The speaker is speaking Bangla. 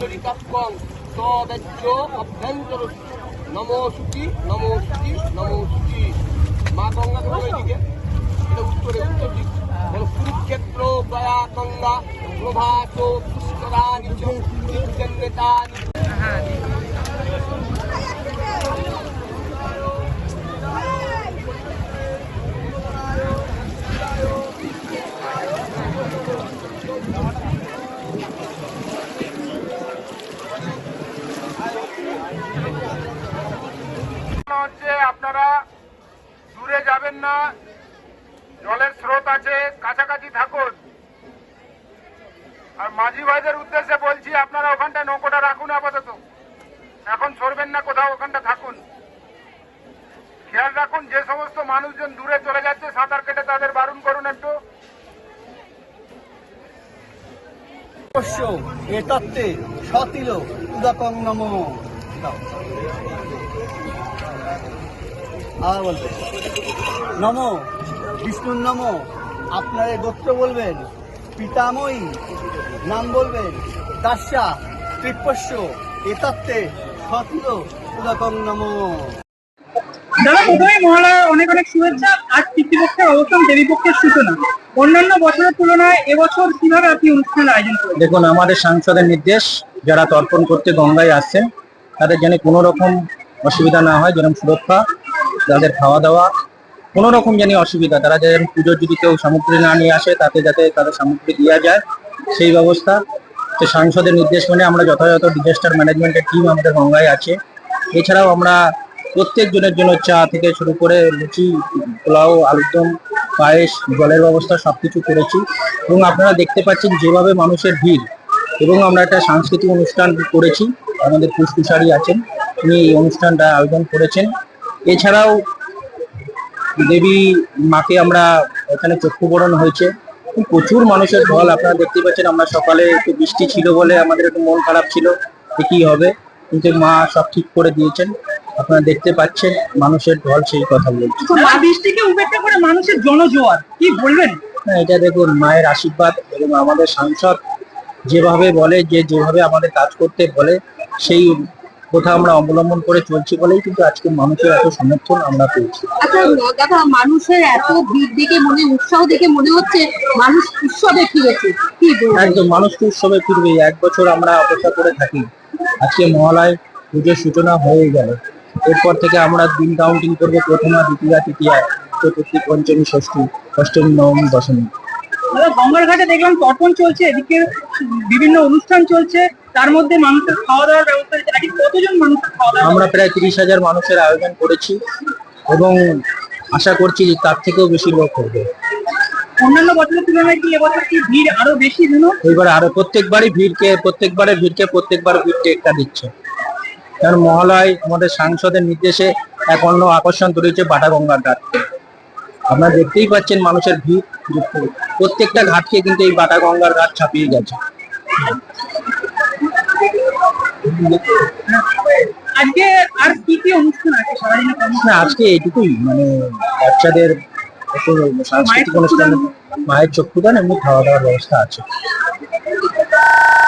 পুণ্ডরিকাক্ষং তদাজ্য অভ্যন্তর নমো সুচি নমো সুচি নমো সুচি মা গঙ্গাকে বলো এদিকে এটা উত্তরে উত্তর দিক বলো কুরুক্ষেত্র গয়া গঙ্গা প্রভাত পুষ্করানি চ নিত্যন্নেতানি হচ্ছে আপনারা দূরে যাবেন না। জলের স্রোত আছে, কাছাকাছি থাকুন। আর মাঝি ভাইদের উদ্দেশ্যে বলছি, আপনারা ওখানটা নৌকোটা রাখুন আপাতত। এখন সরবেন না, কোথাও ওখানটা থাকুন। খেয়াল রাখুন, যে সমস্ত মানুষজন দূরে চলে যাচ্ছে, সাঁতার কেটে তাদের বারণ করুন একটু। অবশ্য এ তত্ত্বে সতিল উদকং নম। আবার বলবে নম বিষ্ণুর নম। আপনার এই গোত্র বলবেন পিতাময়ী নাম বলবেন দাস্যা তৃপ্পস্য এ তত্ত্বে সতিল উদকং নম। দাদা প্রথমে মহালয়া অনেক অনেক শুভেচ্ছা। আজ পিতৃপক্ষের অবস্থান দেবীপক্ষের সূচনা। অন্যান্য বছরের তুলনায় এবছর কীভাবে আপনি অনুষ্ঠানের আয়োজন করেন দেখুন আমাদের সাংসদের নির্দেশ যারা তর্পণ করতে গঙ্গায় আসছেন তাদের যেন কোনো রকম অসুবিধা না হয়, যেরকম সুরক্ষা, তাদের খাওয়া দাওয়া, কোনো রকম যেন অসুবিধা। তারা যেন পুজোর যদি কেউ সামগ্রী না নিয়ে আসে, তাতে যাতে তাদের সামগ্রী দেওয়া যায়, সেই ব্যবস্থা। তো সাংসদের নির্দেশ মেনে আমরা যথাযথ ডিজাস্টার ম্যানেজমেন্টের টিম আমাদের গঙ্গায় আছে। এছাড়াও আমরা প্রত্যেকজনের জন্য চা থেকে শুরু করে লুচি, পোলাও আলুরদম পায়েস, জলের ব্যবস্থা সব কিছু করেছি। এবং আপনারা দেখতে পাচ্ছেন যেভাবে মানুষের ভিড়, এবং আমরা একটা সাংস্কৃতিক অনুষ্ঠান করেছি। আমাদের পুষ্পুসারি আছেন। তিনি এই অনুষ্ঠানটা আয়োজন করেছেন। এছাড়াও দেবী মাকে আমরা এখানে চক্ষুবরণ হয়েছে। প্রচুর মানুষের ঢল আপনারা দেখতে পাচ্ছেন। আমরা সকালে একটু বৃষ্টি ছিল বলে আমাদের একটু মন খারাপ ছিল যে কি হবে। কিন্তু মা সব ঠিক করে দিয়েছেন। আপনারা দেখতে পাচ্ছেন মানুষের ঢল সেই কথা বলছি। মা বৃষ্টিকে উপেক্ষা করে মানুষের জনজোয়ার কি বলবেন? হ্যাঁ, এটা দেখুন মায়ের আশীর্বাদ এবং আমাদের সাংসদ যেভাবে বলে যে যেভাবে আমাদের কাজ করতে বলে সেই কথা আমরা অবলম্বন করে চলছি বলেই কিন্তু আজকে মানুষের এত সমর্থন আমরা পেয়েছি। আচ্ছা দাদা মানুষের এত ভিড় দেখে মনে উৎসাহ দেখে মনে হচ্ছে মানুষ উৎসবে ফিরেছে। একদম মানুষ তো উৎসবে ফিরবে এক বছর আমরা অপেক্ষা করে থাকি। আজকে মহালয় পুজোর সূচনা হয়ে গেল। এরপর থেকে আমরা দিন কাউন্টিং করব প্রথমা দ্বিতীয়া তৃতীয়া চতুর্থী পঞ্চমী ষষ্ঠী অষ্টমী নবমী দশমী। গঙ্গার ঘাটে দেখলাম তর্পণ চলছে এদিকে বিভিন্ন অনুষ্ঠান চলছে। তার মধ্যে মানুষের খাওয়া দাওয়ার ব্যবস্থা রয়েছে নাকি কতজন মানুষের খাওয়া দাওয়া আমরা প্রায় তিরিশ হাজার মানুষের আয়োজন করেছি এবং আশা করছি যে তার থেকেও বেশি লোক হবে। অন্যান্য বছরের তুলনায় কি এবছর কি ভিড় আরও বেশি যেন? এবার আরও প্রত্যেকবারই ভিড়কে প্রত্যেকবারে ভিড়কে প্রত্যেকবার ভিড় একটা দিচ্ছে। কারণ মহালয় আমাদের সাংসদের নির্দেশে এক অন্য আকর্ষণ তৈরি হচ্ছে বাটা গঙ্গার ঘাট। আপনারা দেখতেই পাচ্ছেন মানুষের ভিড় প্রত্যেকটা ঘাটকে কিন্তু এই বাটা গঙ্গার ঘাট ছাপিয়ে গেছে। আজকে আর কি কি অনুষ্ঠান আছে? সারাদিনে না আজকে এইটুকুই মানে বাচ্চাদের একটু সাংস্কৃতিক অনুষ্ঠান মায়ের চক্ষুদান এমনি খাওয়া দাওয়ার ব্যবস্থা আছে।